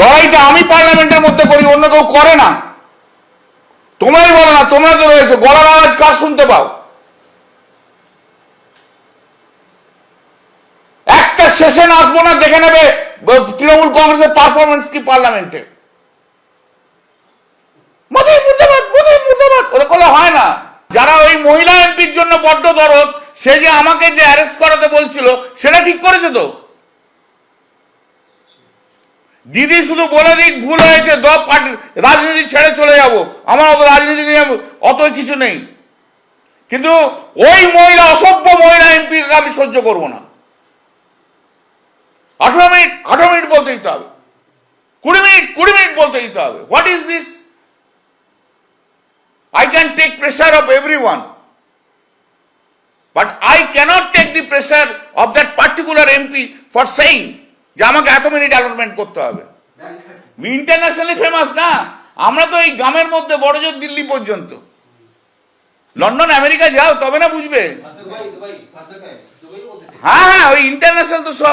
লড়াইটা আমি পার্লামেন্টের মধ্যে করি, অন্য কেউ করে না। তোমরাই বলো না তোমরা তো রয়েছে। গলার আওয়াজ কার শুনতে পাও? একটা সেশন আসব না, দেখে নেবে তৃণমূল কংগ্রেসের পারফরমেন্স কি পার্লামেন্টে মোদি হয় না। যারা ওই মহিলা এমপির জন্য বড্ড দরদ, সে যে আমাকে যে অ্যারেস্ট করাতে বলছিল, সেটা ঠিক করেছে তো? দিদি শুধু বলে দিক, ভুল হয়েছে, দ পার্টি রাজনীতি ছেড়ে চলে যাব। আমার অত রাজনীতি নিয়ে অত কিছু নেই। কিন্তু ওই মহিলা, অসভ্য মহিলা এমপিকে আমি সহ্য করব না। আঠারো মিনিট আঠারো মিনিট বলতে দিতে হবে। কুড়ি মিনিট কুড়ি মিনিট বলতে দিতে হবে। What is this I can take of of everyone. But I cannot take the pressure of that particular M P for saying যে আমাকে এত মিনিট অ্যালটমেন্ট করতে হবে। ইন্টারন্যাশনালি ফেমাস না। আমরা তো এই গ্রামের মধ্যে বড়জোর দিল্লি পর্যন্ত। লন্ডন আমেরিকা যাও তবে না বুঝবে? হ্যাঁ হ্যাঁ ওই ইন্টারন্যাশনাল তো সব।